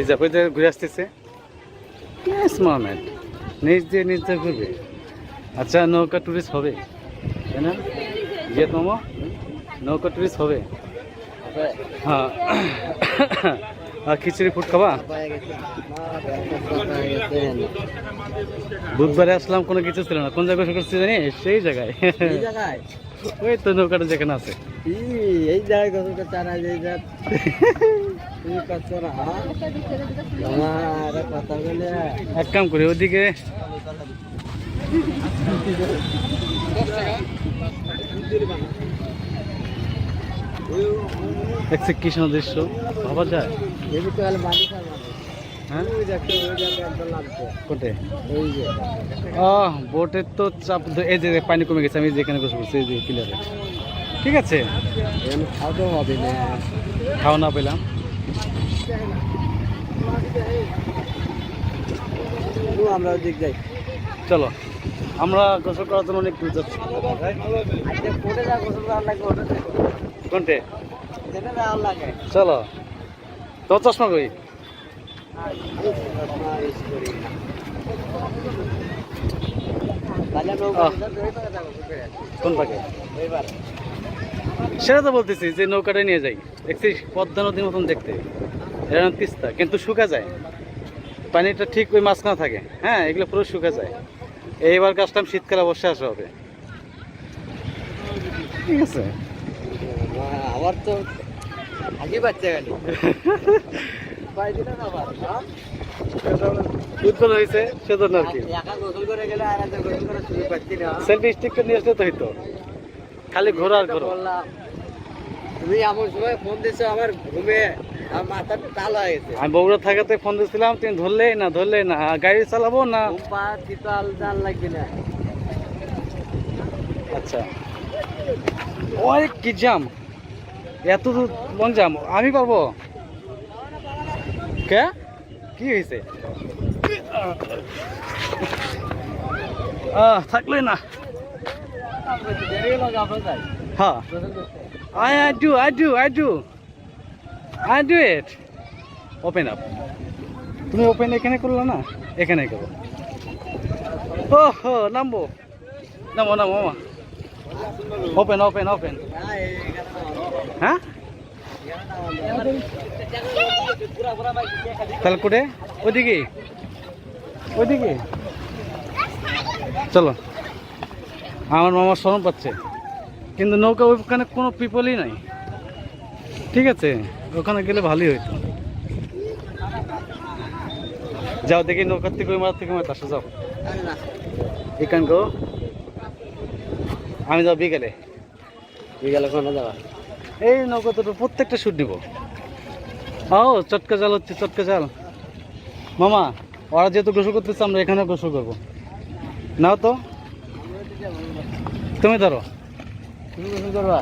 Reserve হয়ে ঘুরে আসতেছে? মোহামেড নিজ দিয়ে নিজ দিয়ে ঘুরবে। আচ্ছা নৌকা ট্যুরিস্ট হবে তাই না? নৌকা ট্যুরিস্ট হবে। হ্যাঁ। আর খিচুড়ি ফুট খাবা? বুধবারে আসলাম কোনো কিছু ছিল না। কোন জায়গায় করছি জানি? সেই জায়গায়। ওই তো নৌকাটা যেখানে আছে। এই জায়গায় এক কাম করি ওদিকে দেখছি কি সুন্দর দৃশ্য। ভাবা যায়? হ্যাঁ? বোটের তো চাপ এই যে পানি কমে গেছে আমি যেখানে বসে বসছি এই যে পিলারে ঠিক আছে। খাওয়াতেও হবে না। খাওয়া না পেলাম। আমরা ওই দিক যাই। চলো আমরা গোসল করার জন্য অনেক দূর যাচ্ছি। দেখো কোনটে? চলো। তো চশমা কই? সেটা তো বলতেছি যে নৌকাটা নিয়ে যাই। দেখছিস পদ্মা নদীর মতন দেখতে। এটা তিস্তা, কিন্তু শুকা যায়। পানিটা ঠিক ওই মাঝখানে থাকে। হ্যাঁ এগুলো পুরো শুকা যায়। এইবার কাজটা শীতকালে অবশ্যই আসা হবে। ঠিক আছে? আমার তো হ্যাঁ? উৎপন্ন হয়েছে সেজন্য আর কি। একা গোসল করে গেলে আর একটা গোসল করে শুয়ে পাচ্ছি সেলফি স্টিকটা নিয়ে আসলে তো হইতো। খালি ঘোরা আর ঘোরা তুমি এমন সময় ফোন দিছো আমার ঘুমে আমার হয়ে আমি বগুড়া থাকাতে ফোন দিয়েছিলাম তুমি ধরলেই না ধরলে না গাড়ি চালাবো না? আচ্ছা। ওই কি জাম এত লং জাম আমি পারব? কে? কি হয়েছে থাকলে না। হ্যাঁ। করতে I, do, I do, I do. I do. Open up. তুমি ওপেন এখানে করলে না? এখানে করো। ও হো নামবো। নামো নামো ওপেন ওপেন ওপেন হ্যাঁ? তাহলে কোটে? ওইদিকে? ওইদিকে? চলো। আমার মামা শরম পাচ্ছে। কিন্তু নৌকা ওইখানে কোনো পিপলই নাই। ঠিক আছে? ওখানে গেলে ভালোই হইতো। যাও, দেখি নৌকার থেকে ওই মার থেকে মার আসো, যাও। আরে এখান গো আমি যাও বিকেলে। বিকালে কোনো যাবা? এই নৌকা দুটো প্রত্যেকটা শুট দিব। ও, চটকা জাল হচ্ছে, চটকা জাল। মামা, ওরা যেহেতু গোসল করতেছে, আমরা এখানে গোসল করব। নাও তো। তুমি ধরো। তুমি গোসল করবা?